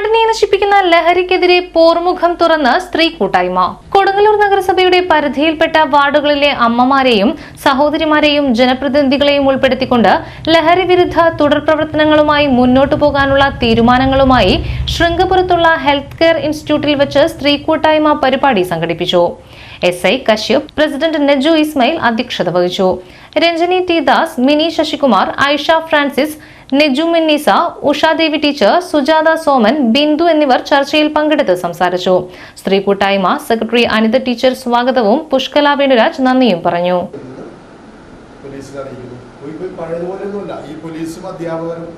നാടിനെ നശിപ്പിക്കുന്ന ലഹരിക്കെതിരെ പോർമുഖം തുറന്ന് സ്ത്രീ കൂട്ടായ്മ. കൊടുങ്ങല്ലൂർ നഗരസഭയുടെ പരിധിയിൽപ്പെട്ട വാർഡുകളിലെ അമ്മമാരെയും സഹോദരിമാരെയും ജനപ്രതിനിധികളെയും ഉൾപ്പെടുത്തിക്കൊണ്ട് ലഹരി വിരുദ്ധ തുടർ പ്രവർത്തനങ്ങളുമായി മുന്നോട്ടു പോകാനുള്ള തീരുമാനങ്ങളുമായി ശൃംഗപുരത്തുള്ള ഹെൽത്ത് കെയർ ഇൻസ്റ്റിറ്റ്യൂട്ടിൽ വെച്ച് സ്ത്രീ കൂട്ടായ്മ പരിപാടി സംഘടിപ്പിച്ചു. S I Kashyap president Neju Ismail അധ്യക്ഷത വഹിച്ചു. Ranjani T Das Mini Sasikumar Aisha Francis Neju Minnisa Ushadevi teacher Sujatha Soman Bindu എന്നിവർ ചർച്ചയിൽ പങ്കെടുത്ത് സംസാരിച്ചു. സ്ത്രീ കൂട്ടായ്മ സെക്രട്ടറി അനിത ടീച്ചർ സ്വാഗതവും പുഷ്കല വേണുരാജ് നന്ദിയും പറഞ്ഞു. ഈ പോലീസും അധ്യാപകരും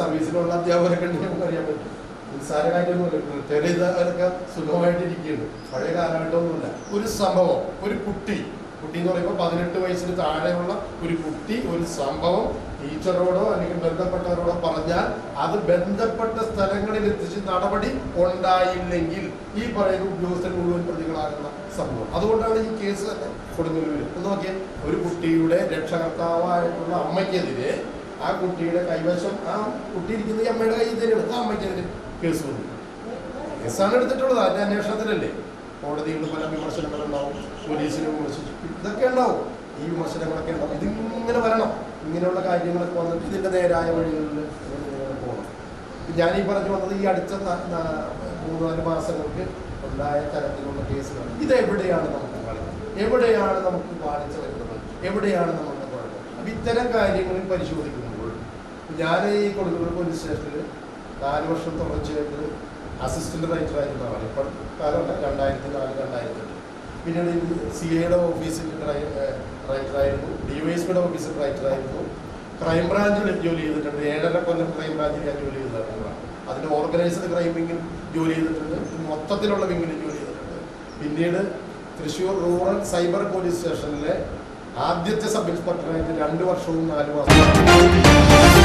സർവീസിലുള്ള അധ്യാപകരൊക്കെ അറിയാൻ പറ്റും. നിസ്സാര കാര്യമൊന്നുമില്ല റിട്ടയർ ചെയ്തവരൊക്കെ സുഖമായിട്ട് ഇരിക്കുന്നുണ്ട് പഴയ കാലഘട്ടമൊന്നുമില്ല. ഒരു സംഭവം ഒരു കുട്ടി. കുട്ടി എന്ന് പറയുമ്പോൾ പതിനെട്ട് വയസ്സിന് താഴെയുള്ള ഒരു കുട്ടി ഒരു സംഭവം ടീച്ചറോടോ അല്ലെങ്കിൽ ബന്ധപ്പെട്ടവരോടോ പറഞ്ഞാൽ അത് ബന്ധപ്പെട്ട സ്ഥലങ്ങളിൽ എത്തിച്ച് നടപടി ഉണ്ടായില്ലെങ്കിൽ ഈ പറയുന്ന ഉദ്യോഗസ്ഥർ മുഴുവൻ പ്രതികളാകുന്ന സംഭവം. അതുകൊണ്ടാണ് ഈ കേസ് തന്നെ കൊടുങ്ങല്ലൂര്. ഒന്ന് നോക്കിയേ ഒരു കുട്ടിയുടെ രക്ഷകർത്താവായിട്ടുള്ള അമ്മയ്ക്കെതിരെ ആ കുട്ടിയുടെ കൈവശം ആ കുട്ടി ഇരിക്കുന്ന ഈ അമ്മയുടെ കയ്യിൽ തന്നെയാണ് ആ അമ്മയ്ക്കെതിരെ കേസ് വന്നു കേസാണ് എടുത്തിട്ടുള്ളത്. അതിന്റെ അന്വേഷണത്തിലല്ലേ? കോടതിയിൽ പല വിമർശനങ്ങളുണ്ടാവും പോലീസിനെ വിമർശിച്ചു ഇതൊക്കെ ഉണ്ടാവും. ഈ വിമർശനങ്ങളൊക്കെ ഉണ്ടാവും. ഇതിങ്ങനെ വരണം. ഇങ്ങനെയുള്ള കാര്യങ്ങളൊക്കെ വന്നിട്ട് ഇതിന്റെ നേരായ വഴികളിൽ പോകണം. ഞാൻ ഈ പറഞ്ഞു വന്നത് ഈ അടുത്ത മൂന്ന് നാല് മാസങ്ങൾക്ക് ഉണ്ടായ തരത്തിലുള്ള കേസുകൾ ഇത് എവിടെയാണ് നമുക്ക് എവിടെയാണ് നമുക്ക് പാലിച്ചു വരുന്നത്? എവിടെയാണ് നമുക്ക് അപ്പൊ ഇത്തരം കാര്യങ്ങളിൽ പരിശോധിക്കുമ്പോൾ ഞാൻ ഈ കൊടുക്കുന്ന പോലീസ് സ്റ്റേഷനിൽ നാല് വർഷം തുടർച്ചയായിട്ട് അസിസ്റ്റന്റ് റൈറ്റർ ആയിരുന്ന ആളാണ് ഇപ്പോൾ കാലമല്ല രണ്ടായിരത്തി നാല് രണ്ടായിരത്തി എട്ട് പിന്നീട് സി എയുടെ ഓഫീസിൽ റൈറ്റർ ആയിരുന്നു. ഡി വൈ എസ് ഓഫീസിൽ റൈറ്റർ ആയിരുന്നു. ക്രൈംബ്രാഞ്ചിൽ ജോലി ചെയ്തിട്ടുണ്ട്. ഏഴര കൊല്ലം ക്രൈംബ്രാഞ്ചിൽ ഞാൻ ജോലി ചെയ്തിട്ടുണ്ട് അതിന് ഓർഗനൈസ്ഡ് ക്രൈം വിങ്ങിൽ ജോലി ചെയ്തിട്ടുണ്ട്. മൊത്തത്തിലുള്ള വിങ്ങിൽ ജോലി ചെയ്തിട്ടുണ്ട്. പിന്നീട് തൃശ്ശൂർ റൂറൽ സൈബർ പോലീസ് സ്റ്റേഷനിലെ ആദ്യത്തെ സബ് ഇൻസ്പെക്ടറായിട്ട് രണ്ട് വർഷവും നാല് മാസവും